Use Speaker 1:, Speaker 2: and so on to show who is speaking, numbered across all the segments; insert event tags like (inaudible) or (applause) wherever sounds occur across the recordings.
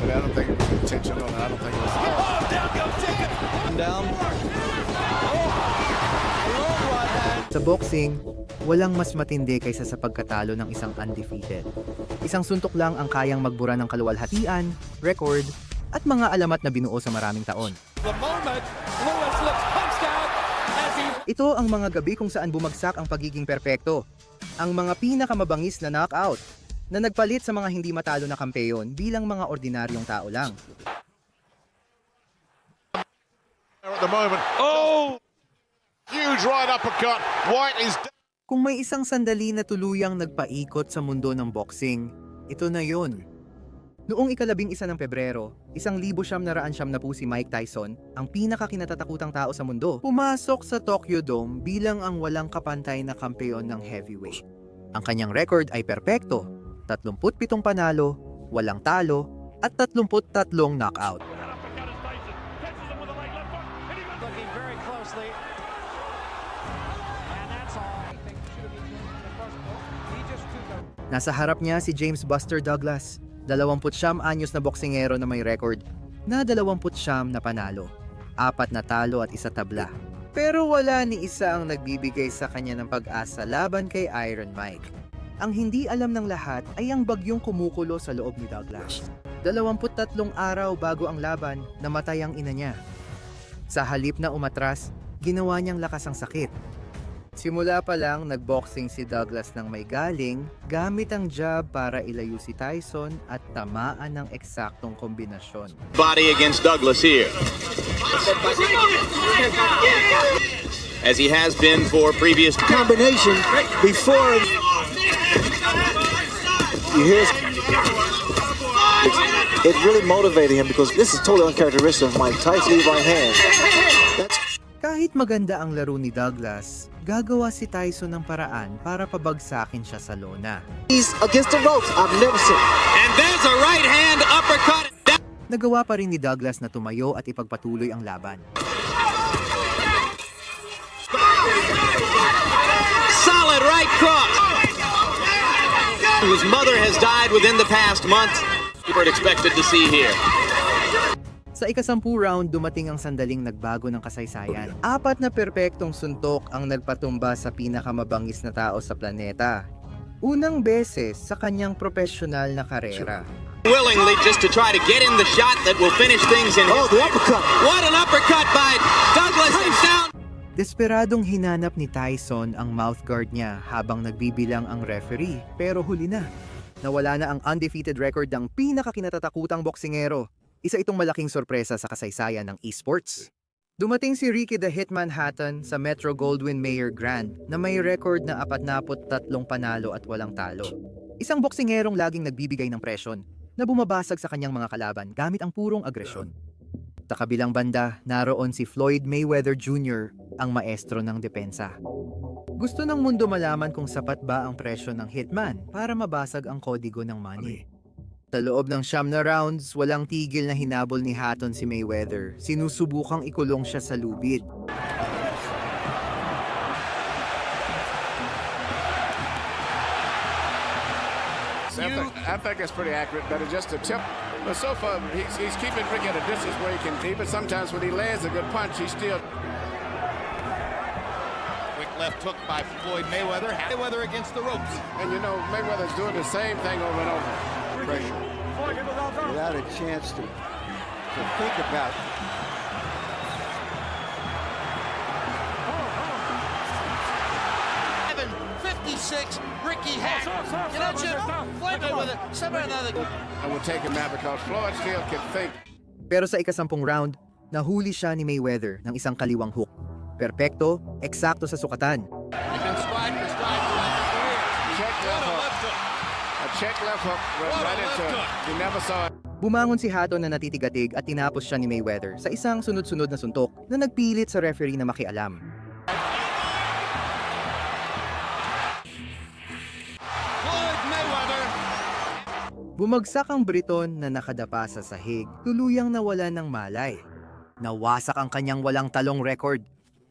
Speaker 1: But I don't think it was intentional. and I don't think it was.
Speaker 2: Down.
Speaker 3: Sa boxing, walang mas matindi kaysa sa pagkatalo ng isang undefeated. Isang suntok lang ang kayang magbura ng kaluwalhatian, record, at mga alamat na binuo sa maraming taon.
Speaker 2: The moment, Lewis looks punched out as he
Speaker 3: Ito ang mga gabi kung saan bumagsak ang pagiging perpekto. Ang mga pinakamabangis na knockout na nagpalit sa mga hindi matalo na kampeyon bilang mga ordinaryong tao lang.
Speaker 1: At the moment. Oh! Huge right uppercut. White is.
Speaker 3: Kung may isang sandali na tuluyang nagpaikot sa mundo ng boxing, ito na yon. Noong ikalabing isa ng Pebrero, isang libo siyam na raan siyam na po si Mike Tyson, ang pinakakinatatakutang tao sa mundo, pumasok sa Tokyo Dome bilang ang walang kapantay na kampeon ng heavyweight. Ang kanyang record ay perpekto, 37 panalo, walang talo, at 33 knockout. Nasa harap niya si James Buster Douglas, 29 anyos na boksingero na may record na 29 na panalo, apat na talo at isa tabla. Pero wala ni isa ang nagbibigay sa kanya ng pag-asa laban kay Iron Mike. Ang hindi alam ng lahat ay ang bagyong kumukulo sa loob ni Douglas. 23 araw bago ang laban, namatay ang ina niya. Sa halip na umatras, ginawa niyang lakas ang sakit. Simula pa lang, nagboxing si Douglas ng may galing gamit ang jab para ilayo si Tyson at tamaan ng eksaktong kombinasyon.
Speaker 4: body against Douglas here. As he has been for previous
Speaker 5: combination before you hear it really motivated him because this is totally uncharacteristic of Mike Tyson right hand. That's
Speaker 3: Kahit maganda ang laro ni Douglas, gagawa si Tyson ng paraan para pabagsakin siya sa lona.
Speaker 5: he's against the ropes. I've never seen
Speaker 4: and there's a right hand uppercut.
Speaker 3: Nagawa pa rin ni Douglas na tumayo at ipagpatuloy ang laban.
Speaker 4: Solid right cross. Whose mother has died within the past month. You were expected to see here.
Speaker 3: Sa ikasampu round, dumating ang sandaling nagbago ng kasaysayan. Apat na perpektong suntok ang nagpatumba sa pinakamabangis na tao sa planeta. Unang beses sa kanyang profesional na karera.
Speaker 4: Willingly just to try to get in the shot that will finish things in
Speaker 5: Oh, the uppercut.
Speaker 4: What an uppercut by.
Speaker 3: Desperadong hinanap ni Tyson ang mouthguard niya habang nagbibilang ang referee pero huli na. Nawala na ang undefeated record ng pinakakinatatakutang boksingero. Isa itong malaking sorpresa sa kasaysayan ng esports. Dumating si Ricky the Hitman Hatton sa Metro Goldwyn Mayer Grand na may record na 43 panalo at walang talo. Isang boksingerong laging nagbibigay ng presyon na bumabasag sa kanyang mga kalaban gamit ang purong agresyon. Sa kabilang banda, naroon si Floyd Mayweather Jr., ang maestro ng depensa. Gusto ng mundo malaman kung sapat ba ang presyo ng hitman para mabasag ang kodigo ng money. Sa loob ng siyam na rounds, walang tigil na hinabol ni Hatton si Mayweather. Sinusubukang ikulong siya sa lubid.
Speaker 1: Think, I think pretty accurate. But just a tip. But so far, he's, he's keeping Ricky at a distance where he can keep it. Sometimes when he lands a good punch, he still.
Speaker 6: Quick left hook by Floyd Mayweather. Mayweather against the ropes.
Speaker 1: And you know, Mayweather's doing the same thing over and over. Pressure.
Speaker 5: Without a chance to, to think about
Speaker 6: Seven, 56, Ricky Hack. You know, Jim, Floyd Mayweather, somehow or another.
Speaker 1: I would take him now because Floyd still can think.
Speaker 3: Pero sa ikasampung round, nahuli siya ni Mayweather ng isang kaliwang hook. Perpekto, eksakto sa sukatan.
Speaker 6: You've been stride for stride throughout your career.
Speaker 1: Check
Speaker 6: What
Speaker 1: left
Speaker 6: a
Speaker 1: hook.
Speaker 6: left hook.
Speaker 1: A check left hook went
Speaker 6: What a
Speaker 1: right into
Speaker 6: left
Speaker 1: it.
Speaker 6: hook.
Speaker 1: You never saw it.
Speaker 3: Bumangon si Hatton na natitigatig at tinapos siya ni Mayweather sa isang sunod-sunod na suntok na nagpilit sa referee na makialam. Bumagsak ang Briton na nakadapa sa sahig, tuluyang nawala ng malay. Nawasak ang kanyang walang talong record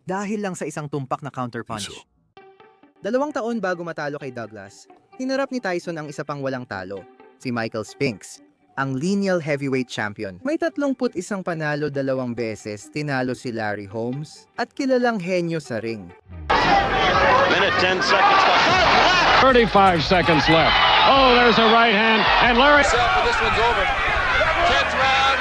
Speaker 3: dahil lang sa isang tumpak na counterpunch. Dalawang taon bago matalo kay Douglas, hinarap ni Tyson ang isa pang walang talo, si Michael Spinks, ang lineal heavyweight champion. May 31 panalo dalawang beses, tinalo si Larry Holmes, at kilalang henyo sa ring.
Speaker 4: Minute 10 seconds left.
Speaker 7: 35 seconds left. Oh, there's a right hand, and Larry.
Speaker 6: This one's over. 10th round.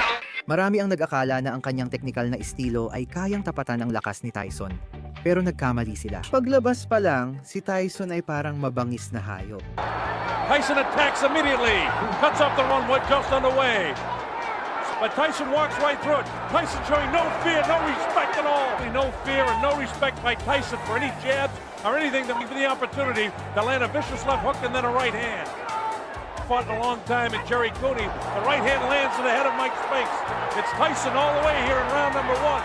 Speaker 3: Marami ang nag-akala na ang kanyang teknikal na estilo ay kayang tapatan ang lakas ni Tyson. Pero nagkamali sila. Paglabas pa lang, si Tyson ay parang mabangis na hayop.
Speaker 7: Tyson attacks immediately. Cuts off the run, what just underway. But Tyson walks right through it. Tyson showing no fear, no respect at all. No fear and no respect by Tyson for any jabs or anything that give the opportunity to land a vicious left hook and then a right hand. Fought in a long time in Jerry Cooney. The right hand lands to the head of Mike Spinks. It's Tyson all the way here in round number one.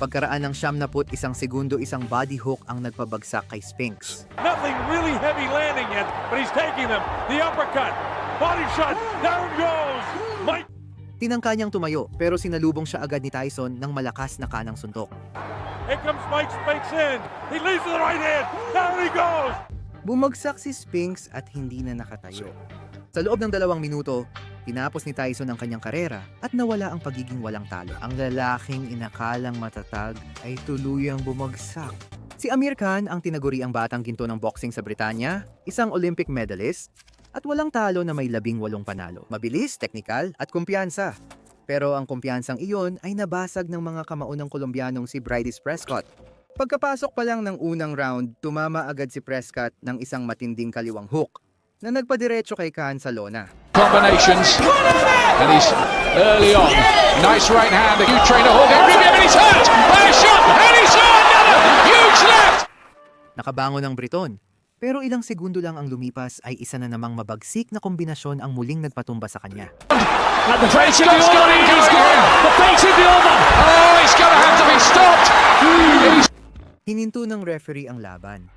Speaker 3: Pagkaraan ng siyam na put isang segundo isang body hook ang nagpabagsak kay Spinks.
Speaker 7: Nothing really heavy landing yet, but he's taking them. The uppercut, body shot, down goes Mike.
Speaker 3: Tinangka niyang tumayo pero sinalubong siya agad ni Tyson ng malakas na kanang suntok.
Speaker 7: Here comes Mike Spinks in. He to the right hand. Down he goes.
Speaker 3: Bumagsak si Spinks at hindi na nakatayo. Sa loob ng dalawang minuto, tinapos ni Tyson ang kanyang karera at nawala ang pagiging walang talo. Ang lalaking inakalang matatag ay tuluyang bumagsak. Si Amir Khan ang tinaguri ang batang ginto ng boxing sa Britanya, isang Olympic medalist, at walang talo na may labing walong panalo. Mabilis, teknikal, at kumpiyansa. Pero ang kumpiyansang iyon ay nabasag ng mga kamaunang Kolombianong si Bridis Prescott. Pagkapasok pa lang ng unang round, tumama agad si Prescott ng isang matinding kaliwang hook na nagpadiretso kay Khan sa lona.
Speaker 8: combinations. And he's early on. Nice right hand. The huge trainer hook. And he's hurt. And a shot. And he saw another huge left.
Speaker 3: Nakabangon ang Briton. Pero ilang segundo lang ang lumipas ay isa na namang mabagsik na kombinasyon ang muling nagpatumba sa kanya.
Speaker 7: And the face of the order.
Speaker 8: He's going.
Speaker 7: The face of the order.
Speaker 8: Oh, he's going to have to be stopped. He's
Speaker 3: Hininto ng referee ang laban.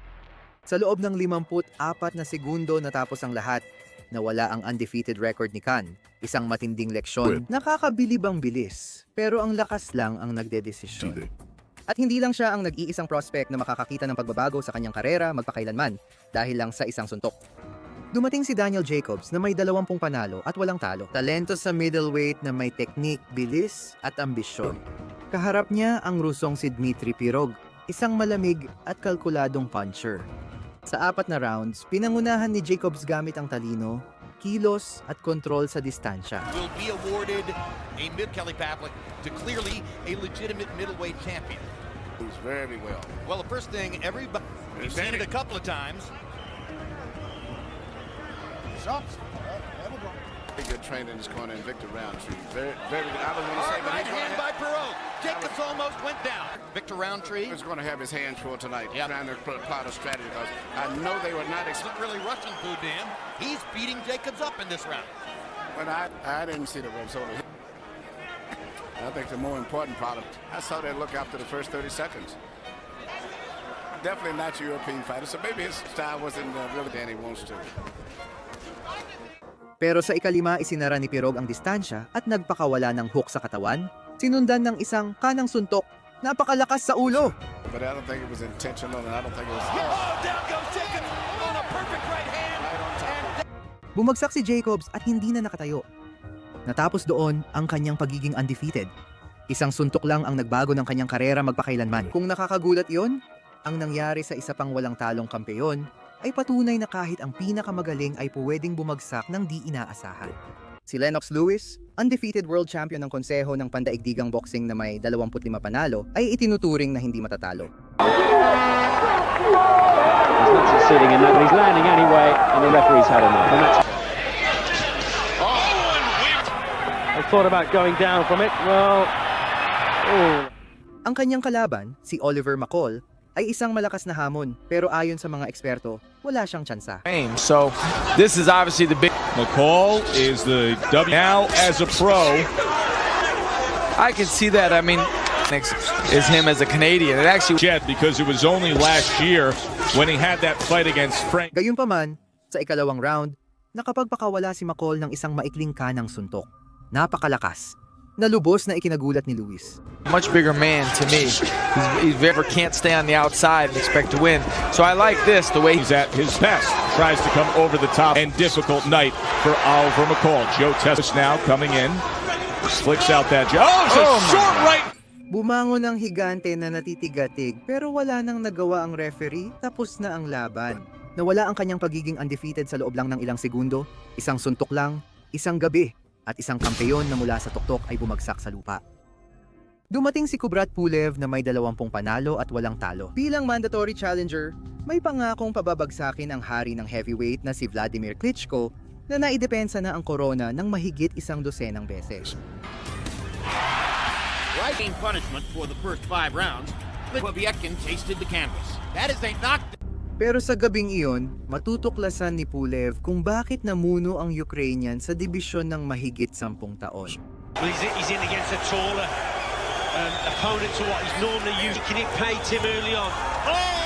Speaker 3: Sa loob ng 54 na segundo natapos ang lahat, nawala ang undefeated record ni Khan. Isang matinding leksyon. Nakakabilib ang bilis, pero ang lakas lang ang nagdedesisyon. At hindi lang siya ang nag-iisang prospect na makakakita ng pagbabago sa kanyang karera magpakailanman dahil lang sa isang suntok. Dumating si Daniel Jacobs na may 20 panalo at walang talo. Talento sa middleweight na may technique, bilis at ambisyon. Kaharap niya ang rusong si Dmitry Pirog, isang malamig at kalkuladong puncher. Sa apat na rounds, pinangunahan ni Jacobs gamit ang talino, kilos at kontrol sa distansya.
Speaker 6: Will be awarded a mid Kelly Pavlik to clearly a legitimate middleweight champion.
Speaker 1: Moves very well.
Speaker 6: Well, the first thing, everybody, we've seen it a couple of times.
Speaker 1: Very good trainer in this corner, and Victor Roundtree. Very, very good. I was going to say,
Speaker 6: right hand by Perot. Jacobs almost went down. Victor Roundtree
Speaker 1: He's going to have his hands full tonight,
Speaker 6: Yep.
Speaker 1: trying to pl- plot a strategy because I know they were not
Speaker 6: really rushing food to him. He's beating Jacobs up in this round.
Speaker 1: But I, I didn't see the ropes over here. I think the more important problem, I saw that look after the first 30 seconds. Definitely not European fighter, so maybe his style wasn't uh, really than he wants to.
Speaker 3: Pero sa ikalima isinara ni Pirog ang distansya at nagpakawala ng hook sa katawan, sinundan ng isang kanang suntok, napakalakas sa ulo.
Speaker 1: But I don't think it was intentional, and I don't think it was.
Speaker 6: Oh, down goes Jacobs on a perfect right hand.
Speaker 3: Bumagsak si Jacobs at hindi na nakatayo. Natapos doon ang kanyang pagiging undefeated. Isang suntok lang ang nagbago ng kanyang karera magpakailanman. Kung nakakagulat yon, ang nangyari sa isa pang walang talong kampeyon ay patunay na kahit ang pinakamagaling ay pwedeng bumagsak ng di inaasahan. Si Lennox Lewis, undefeated world champion ng konseho ng pandaigdigang boxing na may 25 panalo, ay itinuturing na hindi matatalo.
Speaker 7: He's not succeeding in that, but he's landing anyway, and the referee's had enough. And that's... I thought about going down from it. Well, oh.
Speaker 3: Ang kanyang kalaban, si Oliver McCall, ay isang malakas na hamon pero ayon sa mga eksperto, wala siyang tsansa.
Speaker 9: So this is obviously the big.
Speaker 7: McCall is the W. Now as a pro,
Speaker 9: I can see that. I mean, next is him as a Canadian. It actually
Speaker 7: Jed, because it was only last year when he had that fight against Frank.
Speaker 3: Gayunpaman, sa ikalawang round, nakapagpakawala si McCall ng isang maikling kanang suntok. Napakalakas. Na lubos na ikinagulat ni Lewis.
Speaker 9: Much bigger man to me. He's, he's very can't stay on the outside and expect to win. So I like this the way
Speaker 10: He's at his best. Tries to come over the top. And difficult night for Oliver McCall. Joe Testis now coming in. Flicks out that. Oh, it's a
Speaker 9: Oh, my
Speaker 10: short right.
Speaker 3: Bumangon ang higante na natitigatig pero wala nang nagawa ang referee, tapos na ang laban. Nawala ang kanyang pagiging undefeated sa loob lang ng ilang segundo, isang suntok lang, isang gabi, at isang kampeyon na mula sa tuktok ay bumagsak sa lupa. Dumating si Kubrat Pulev na may dalawampung panalo at walang talo. Bilang mandatory challenger, may pangakong pababagsakin ang hari ng heavyweight na si Vladimir Klitschko na naidepensa na ang corona ng mahigit isang dosenang beses.
Speaker 11: Writing punishment for the first five rounds, but Povetkin tasted the canvas. That is a knockdown.
Speaker 3: Pero sa gabing iyon, matutuklasan ni Pulev kung bakit namuno ang Ukrainian sa dibisyon ng mahigit sampung taon.
Speaker 12: Well, he's, in against a taller um, opponent to what he's normally used. Can it pay Tim early on? Oh!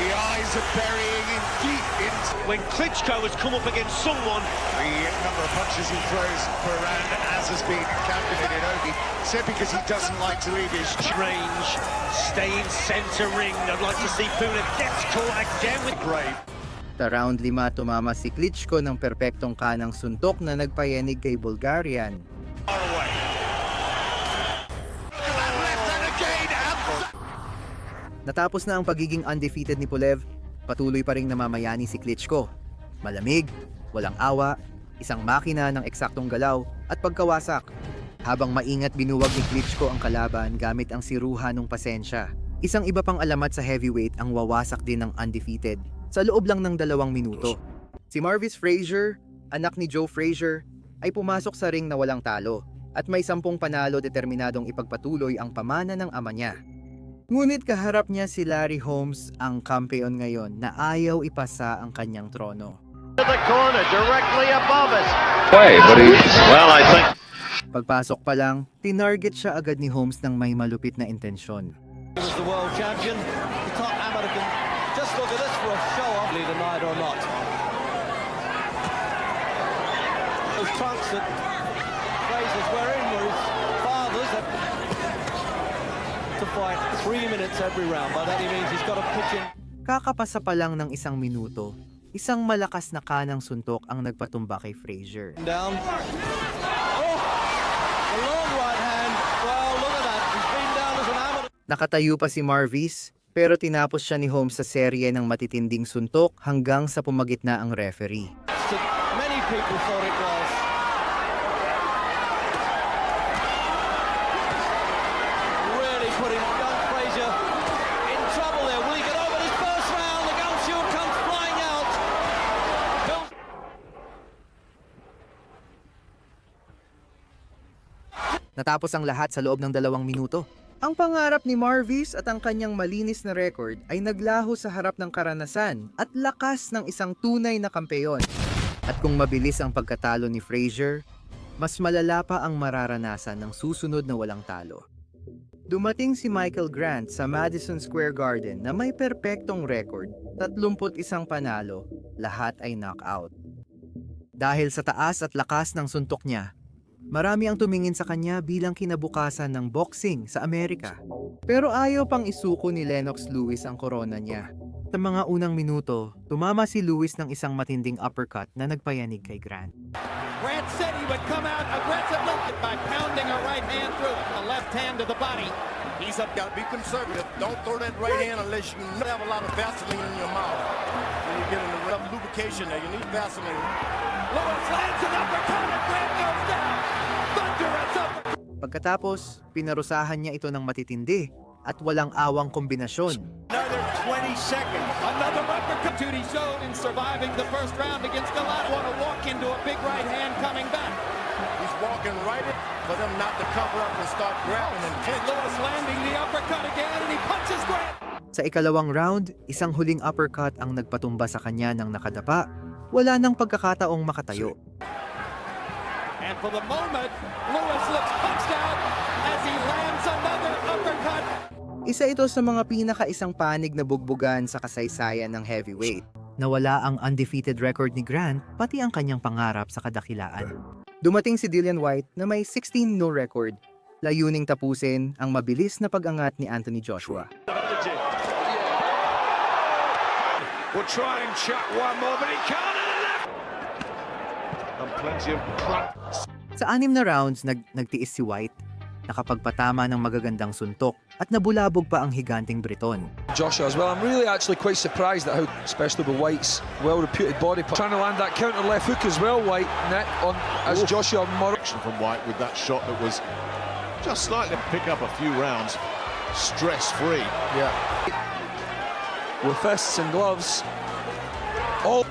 Speaker 12: No!
Speaker 13: The eyes are burying him deep into
Speaker 12: When Klitschko has come up against someone,
Speaker 13: the number of punches he throws per round, as has been calculated, Obi, simply because he doesn't like to leave his
Speaker 12: range, stay in centre ring. I'd like to see Puna gets caught again with
Speaker 13: grave.
Speaker 3: Sa round 5 tumama si Klitschko ng perpektong kanang suntok na nagpayanig kay Bulgarian. Natapos na ang pagiging undefeated ni Pulev, patuloy pa ring namamayani si Klitschko. Malamig, walang awa, isang makina ng eksaktong galaw at pagkawasak. Habang maingat binuwag ni Klitschko ang kalaban gamit ang siruha ng pasensya. Isang iba pang alamat sa heavyweight ang wawasak din ng undefeated sa loob lang ng dalawang minuto. Si Marvis Frazier, anak ni Joe Frazier, ay pumasok sa ring na walang talo at may sampung panalo determinadong ipagpatuloy ang pamana ng ama niya. Ngunit kaharap niya si Larry Holmes, ang kampeon ngayon, na ayaw ipasa ang kanyang trono.
Speaker 14: Well, I think
Speaker 3: Pagpasok pa lang, tinarget siya agad ni Holmes ng may malupit na intensyon.
Speaker 12: He the world champion. The top amateur can just look at this for a show off, tonight or not. Those trunks that Fight three minutes every round. By that he means he's got to pitch in.
Speaker 3: Kakapasa pa lang ng isang minuto, isang malakas na kanang suntok ang nagpatumba kay Frazier.
Speaker 12: Down. Oh! A long right hand. Well, look at that. He's been down as an amateur.
Speaker 3: Nakatayo pa si Marvis, pero tinapos siya ni Holmes sa serye ng matitinding suntok hanggang sa pumagitna ang referee.
Speaker 12: Many people thought it was. Really putting young Fraser in trouble there. Will he get over this first round? The gum shield comes flying out. Bill
Speaker 3: Natapos ang lahat sa loob ng dalawang minuto. Ang pangarap ni Marvis at ang kanyang malinis na record ay naglaho sa harap ng karanasan at lakas ng isang tunay na kampeyon. At kung mabilis ang pagkatalo ni Frazier, mas malala pa ang mararanasan ng susunod na walang talo. Dumating si Michael Grant sa Madison Square Garden na may perpektong record, 31 panalo, lahat ay knockout. Dahil sa taas at lakas ng suntok niya, marami ang tumingin sa kanya bilang kinabukasan ng boxing sa Amerika. Pero ayaw pang isuko ni Lennox Lewis ang korona niya. Sa mga unang minuto, tumama si Lewis ng isang matinding uppercut na nagpayanig kay Grant.
Speaker 15: Grant said he would come out aggressively by pounding a right hand through it. A left hand to the body.
Speaker 2: He's up, got to be conservative. Don't throw that right hand unless you have a lot of Vaseline in your mouth. When you get in the enough lubrication there, you need Vaseline.
Speaker 15: Lewis lands an uppercut
Speaker 3: Pagkatapos, pinarusahan niya ito ng matitindi at walang awang kombinasyon.
Speaker 15: Another 20 seconds. Another uppercut. Duty showed in surviving the first round against Galata. Want to walk into a big right hand coming back.
Speaker 2: He's walking right in for them not to cover up and start grabbing and clinch.
Speaker 15: Lewis landing the uppercut again and he punches Grant.
Speaker 3: Sa ikalawang round, isang huling uppercut ang nagpatumba sa kanya ng nakadapa. Wala nang pagkakataong makatayo.
Speaker 15: And for the moment, Lewis looks punched out as he lands another uppercut.
Speaker 3: Isa ito sa mga pinakaisang panig na bugbugan sa kasaysayan ng heavyweight. Nawala ang undefeated record ni Grant, pati ang kanyang pangarap sa kadakilaan. Dumating si Dillian White na may 16-0 record. Layuning tapusin ang mabilis na pag-angat ni Anthony Joshua.
Speaker 13: We'll try and chuck one more, but he can't. Plenty of.
Speaker 3: Sa anim na rounds, nag nagtiis si White, nakapagpatama ng magagandang suntok at nabulabog pa ang higanting Briton.
Speaker 16: Joshua as well. I'm really actually quite surprised at how, especially with White's well-reputed body, trying to land that counter left hook as well. White net on as Joshua Mor-
Speaker 13: from White with that shot that was just slightly pick up a few rounds stress-free.
Speaker 16: Yeah. With fists and gloves. Oh.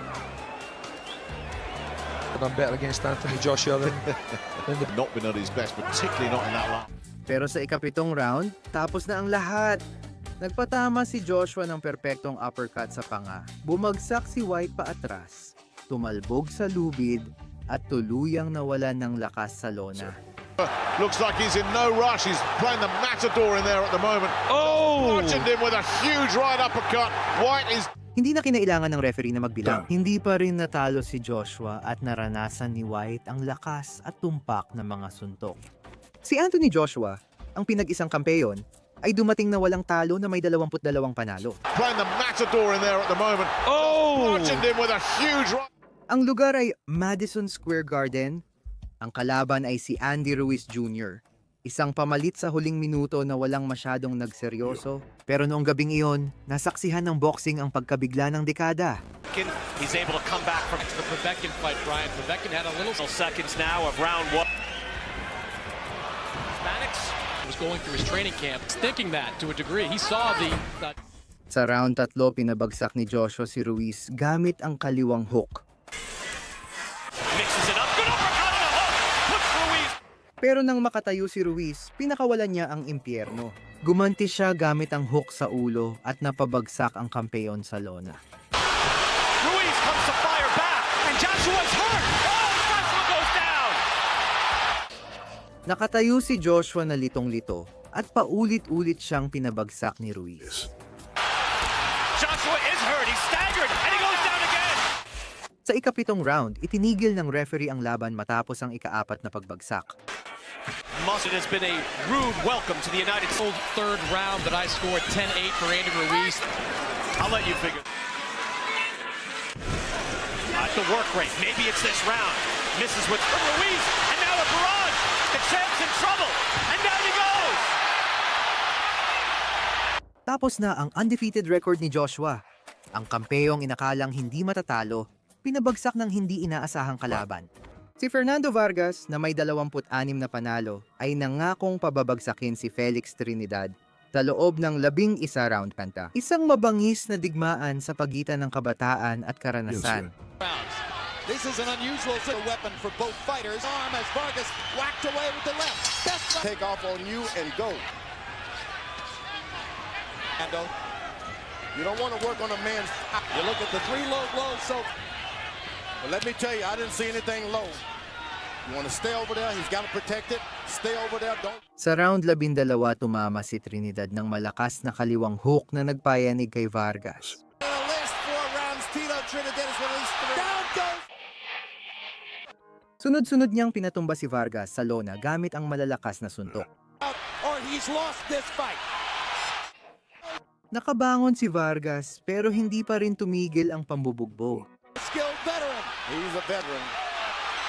Speaker 16: But I'm better against Anthony Joshua than, (laughs) than the
Speaker 13: Not been at his best, particularly not in that last.
Speaker 3: Pero sa ikapitong round, tapos na ang lahat. Nagpatama si Joshua ng perpektong uppercut sa panga. Bumagsak si White pa atras. Tumalbog sa lubid at tuluyang nawalan ng lakas sa lona.
Speaker 13: Looks like he's in no rush. He's playing the matador in there at the moment.
Speaker 16: Oh!
Speaker 13: Watching him with a huge right uppercut. White is
Speaker 3: Hindi na kinailangan ng referee na magbilang. Hindi pa rin natalo si Joshua at naranasan ni White ang lakas at tumpak ng mga suntok. Si Anthony Joshua, ang pinag-isang kampeyon, ay dumating na walang talo na may 22 panalo.
Speaker 13: playing the matador in there at the moment.
Speaker 16: Oh!
Speaker 13: Watching him with a huge right.
Speaker 3: Ang lugar ay Madison Square Garden. Ang kalaban ay si Andy Ruiz Jr. Isang pamalit sa huling minuto na walang masyadong nagseryoso. Pero noong gabing iyon, nasaksihan ng boxing ang pagkabigla ng dekada.
Speaker 15: He's able to come back from the Povetkin fight, Brian. Povetkin had a little seconds now of round one. Mannix was going through his training camp, thinking that to a degree. He saw the, the
Speaker 3: Sa round tatlo, pinabagsak ni Joshua si Ruiz gamit ang kaliwang hook.
Speaker 15: mixes it up. Good uppercut and a hook. Puts Ruiz.
Speaker 3: Pero nang makatayo si Ruiz, pinakawalan niya ang impyerno. Gumanti siya gamit ang hook sa ulo at napabagsak ang kampeyon sa lona.
Speaker 15: Ruiz comes to fire back, and Joshua's hurt. Oh, Joshua goes down.
Speaker 3: Nakatayo si Joshua na litong-lito at paulit-ulit siyang pinabagsak ni Ruiz.
Speaker 15: Joshua is hurt. He's staggered, and he goes down again.
Speaker 3: Sa ikapitong round, itinigil ng referee ang laban matapos ang ikaapat na pagbagsak.
Speaker 15: Muscle has been a rude welcome to the United States. Third round that I scored 10-8 for Andy Ruiz. I'll let you figure. At the work rate, maybe it's this round. Misses with Ruiz, and now a barrage. The champ's in trouble, and down he goes.
Speaker 3: Tapos na ang undefeated record ni Joshua. Ang kampeyong inakalang hindi matatalo, pinabagsak ng hindi inaasahang kalaban. Si Fernando Vargas, na may 26 na panalo, ay nangakong pababagsakin si Felix Trinidad sa loob ng labing isa round kanta. Isang mabangis na digmaan sa pagitan ng kabataan at karanasan.
Speaker 2: This is an unusual weapon for both fighters. Arm as Vargas whacked away with the left. Best take off on you and go. You don't want to work on a man's. You look at the three low blows. So, but let me tell you, I didn't see anything low. You want to stay over there. He's got to protect it. Stay over there. Don't.
Speaker 3: Sa round labindalawa tumama si Trinidad ng malakas na kaliwang hook na nagpayanig kay Vargas. Sunod-sunod niyang pinatumba si Vargas sa lona gamit ang malalakas na suntok. Nakabangon si Vargas pero hindi pa rin tumigil ang pambubugbog.
Speaker 2: He's a veteran.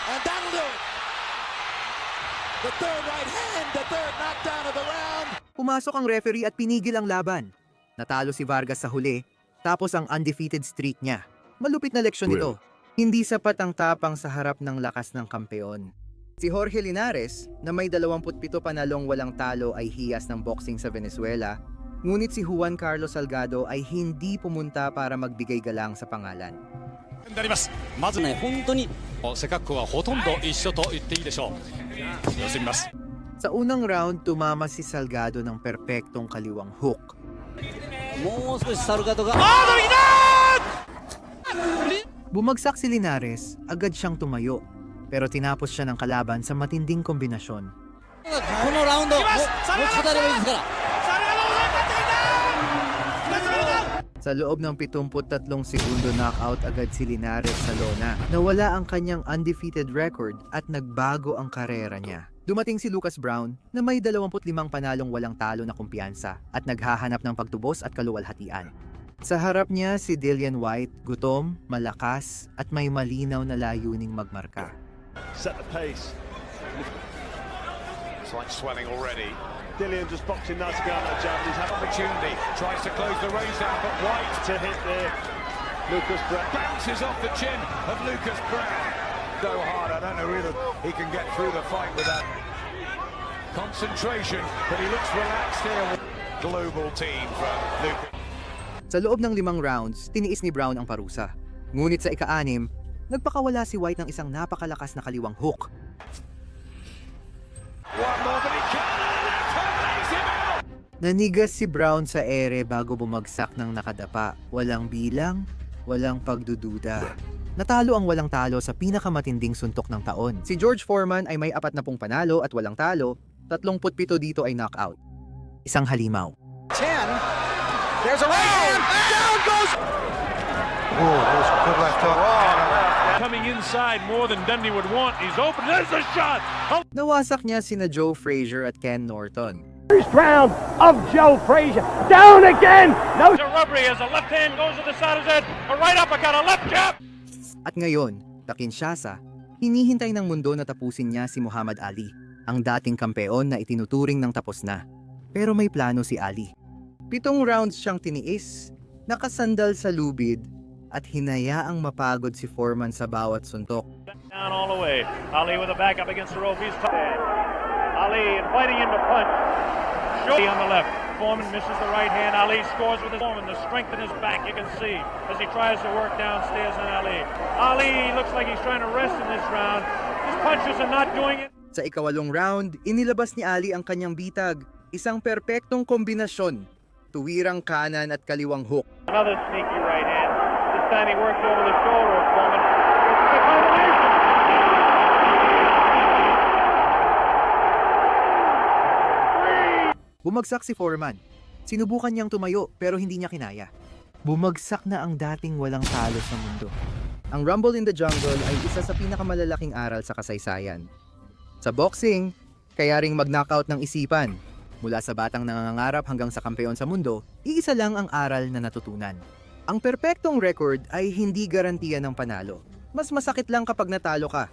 Speaker 2: And that'll do it. The third right hand, the third knockdown of the round.
Speaker 3: Pumasok ang referee at pinigil ang laban. Natalo si Vargas sa huli, tapos ang undefeated streak niya. Malupit na leksyon ito. Hindi sapat ang tapang sa harap ng lakas ng kampeon. Si Jorge Linares, na may 27 panalong walang talo ay hiyas ng boxing sa Venezuela, ngunit si Juan Carlos Salgado ay hindi pumunta para magbigay galang sa pangalan.
Speaker 17: なりますまずね本当に背格好はほとんど一緒と言っていいでしょう様子見ます
Speaker 3: Sa unang round, tumama si Salgado ng perpektong kaliwang hook.
Speaker 12: もう少しサルガドが
Speaker 3: Bumagsak si Linares, agad siyang tumayo. Pero tinapos siya ng kalaban sa matinding kombinasyon.
Speaker 12: このラウンドももう語ればいいですから
Speaker 3: Sa loob ng 73 segundo knockout agad si Linares sa lona. Nawala ang kanyang undefeated record at nagbago ang karera niya. Dumating si Lucas Brown na may 25 panalong walang talo na kumpiyansa at naghahanap ng pagtubos at kaluwalhatian. Sa harap niya si Dillian White, gutom, malakas at may malinaw na layuning magmarka.
Speaker 18: set the pace.
Speaker 13: It's like swelling already.
Speaker 18: Dillian just boxing nice to go on that jab. He's had
Speaker 13: Opportunity. Tries to close the race down, but White
Speaker 18: to hit there. Lucas Brown.
Speaker 13: bounces off the chin of Lucas Brown. Go hard. I don't know whether he can get through the fight with that concentration, but he looks relaxed here. Global team for Lucas.
Speaker 3: Sa loob ng limang rounds, tiniis ni Brown ang parusa. Ngunit sa ika-anim, nagpakawala si White ng isang napakalakas na kaliwang hook.
Speaker 13: One more, but he can't. Lays him out.
Speaker 3: Nanigas si Brown sa ere bago bumagsak ng nakadapa. Walang bilang, walang pagdududa. Natalo ang walang talo sa pinakamatinding suntok ng taon. Si George Foreman ay may apat na pong panalo at walang talo, 37 dito ay knockout. Isang halimaw.
Speaker 12: 10. There's a right hand. Down goes.
Speaker 13: Oh, that was good left hook.
Speaker 7: Coming inside more than Dundee would want. He's open. There's a shot. Oh,
Speaker 3: Nawasak niya sina Joe Frazier at Ken Norton.
Speaker 7: First round of Joe Frazier. Down again. No. Rubbery as a left hand goes to the side of his head. A right uppercut, a left jab.
Speaker 3: At ngayon, sa Kinshasa, hinihintay ng mundo na tapusin niya si Muhammad Ali, ang dating kampeon na itinuturing ng tapos na. Pero may plano si Ali. Pitong rounds siyang tiniis, nakasandal sa lubid, at hinayaang mapagod si Foreman sa bawat suntok.
Speaker 7: Down all the way. Ali with a back up against the rope. He's tough. Ali inviting him to punch. Shorty on the left. Foreman misses the right hand. Ali scores with his Foreman. The strength in his back you can see as he tries to work downstairs on Ali. Ali looks like he's trying to rest in this round. His punches are not doing it.
Speaker 3: Sa ikawalong round, inilabas ni Ali ang kanyang bitag, isang perpektong kombinasyon, tuwirang kanan at kaliwang hook.
Speaker 7: Another sneaky right hand. This time he works over the shoulder of Foreman.
Speaker 3: Bumagsak si Foreman. Sinubukan niyang tumayo pero hindi niya kinaya. Bumagsak na ang dating walang talo sa mundo. Ang Rumble in the Jungle ay isa sa pinakamalalaking aral sa kasaysayan. Sa boxing, kaya ring mag-knockout ng isipan. Mula sa batang nangangarap hanggang sa kampeon sa mundo, iisa lang ang aral na natutunan. Ang perpektong record ay hindi garantiya ng panalo. Mas masakit lang kapag natalo ka